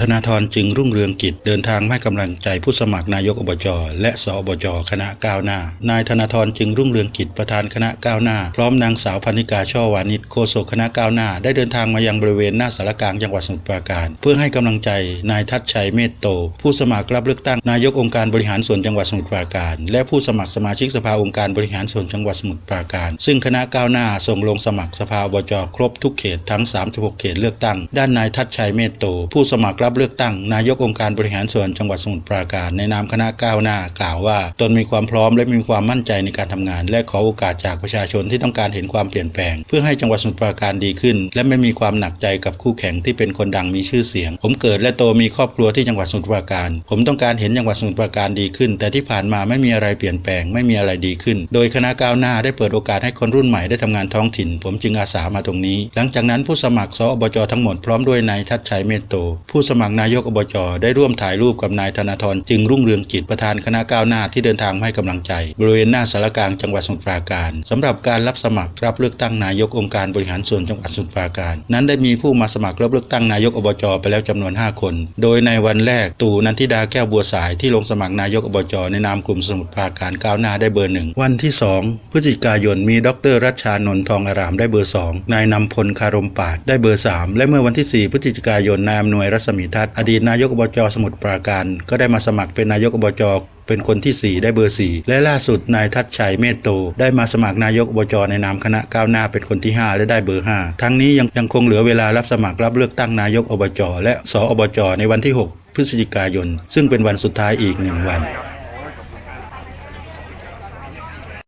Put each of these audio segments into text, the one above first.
ธนาธรจึงรุ่งเรืองกิจเดินทางให้กำลังใจผู้สมัครนายกอบจและสอบจคณะก้าวหน้า นายธนาธรจึงรุ่งเรืองกิจประธานคณะก้าวหน้า พร้อมนางสาวพันิกาช่อวานิชโฆษกคณะก้าวหน้า ได้เดินทางมายังบริเวณหน้าสารกลางจังหวัดสมุทรปราการ เพื่อให้กำลังใจนายทัศชัยเมตโต ผู้สมัครรับเลือกตั้งนายกองค์การบริหารส่วนจังหวัดสมุทรปราการ และผู้สมัครสมาชิกสภาองค์การบริหารส่วนจังหวัดสมุทรปราการ ซึ่งคณะก้าวหน้าส่งลงสมัครสภาอบจครบทุกเขตทั้ง 36 เขตเลือกตั้ง ด้านนายทัศชัยเมตโต ผู้สมัครรับเลือกตั้งนายกองค์การบริหารส่วนจังหวัดสมุทรปราการในนามคณะก้าวหน้ากล่าวว่า ตนมีความพร้อมและมีความมั่นใจในการทำงาน และขอโอกาสจากประชาชนที่ต้องการเห็นความเปลี่ยนแปลง เพื่อให้จังหวัดสมุทรปราการดีขึ้น และไม่มีความหนักใจกับคู่แข่งที่เป็นคนดังมีชื่อเสียง ผมเกิดและโตมีครอบครัวที่จังหวัดสมุทรปราการ ผมต้องการเห็นจังหวัดสมุทรปราการดีขึ้น แต่ที่ผ่านมาไม่มีอะไรเปลี่ยนแปลงไม่มีอะไรดีขึ้น โดยคณะก้าวหน้าได้เปิดโอกาสให้คนรุ่นใหม่ได้ทำงานท้องถิ่น ผมจึงอาสามาตรงนี้ หลังจากนั้นผู้สมัครสอบจทั้งหมดพร้อมด้วยนายทัศชัยเมตโตผู้สมัครนายกอบจได้ร่วมถ่ายรูปกับนายธนาธรจึงรุ่งเรืองกิจประธานคณะก้าวหน้าที่เดินทางให้กำลังใจ บริเวณหน้าสารกลางจังหวัดสมุทรปราการสำหรับการรับสมัครรับเลือกตั้งนายกองค์การบริหารส่วนจังหวัดสมุทรปราการ นั้นได้มีผู้มาสมัครรับเลือกตั้งนายกอบจไปแล้วจำนวน 5 คน โดยในวันแรกตู่นันทิดาแก้วบัวสายที่ลงสมัครนายกอบจในนามกลุ่มสมุทรปราการก้าวหน้าได้เบอร์หนึ่งวันที่ 2 พฤศจิกายนมีดรรัชชานนท์ทองอารามได้เบอร์ 2 นายนำพลคารมปาดได้เบอร์ 3 และเมื่อวันที่ 4 พฤศจิกายนนายอำนวยรัศมีทัศน์อดีตนายกอบจสมุทรปราการ ก็ได้มาสมัครเป็นนายกอบจเป็นคนที่ 4 ได้เบอร์ 4 และล่าสุดนายทัศชัยเมตโต ได้มาสมัครนายกอบจในนามคณะก้าวหน้าเป็นคนที่ 5 และได้เบอร์ 5 ทั้งนี้ยังยังคงเหลือเวลารับสมัครรับเลือกตั้งนายกอบจและสออบจในวันที่ 6 พฤศจิกายน ซึ่งเป็นวันสุดท้ายอีกหนึ่งวัน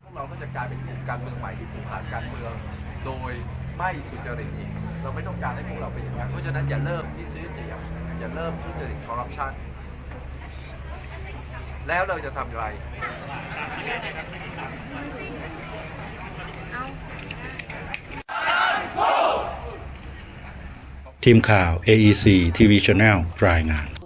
พวกเราก็จะกลายเป็นกลุ่มการเมืองใหม่ที่ผูกขาดการเมืองโดยไม่สุจริตอีกเราไม่ต้องการให้พวกเราเป็นอย่างนั้นเพราะฉะนั้นอย่าเริ่มที่ซื้อเสียง จะเริ่มทุจริตคอร์รัปชันแล้วเราจะทำอย่างไร ทีมข่าว AEC TV Channel รายงาน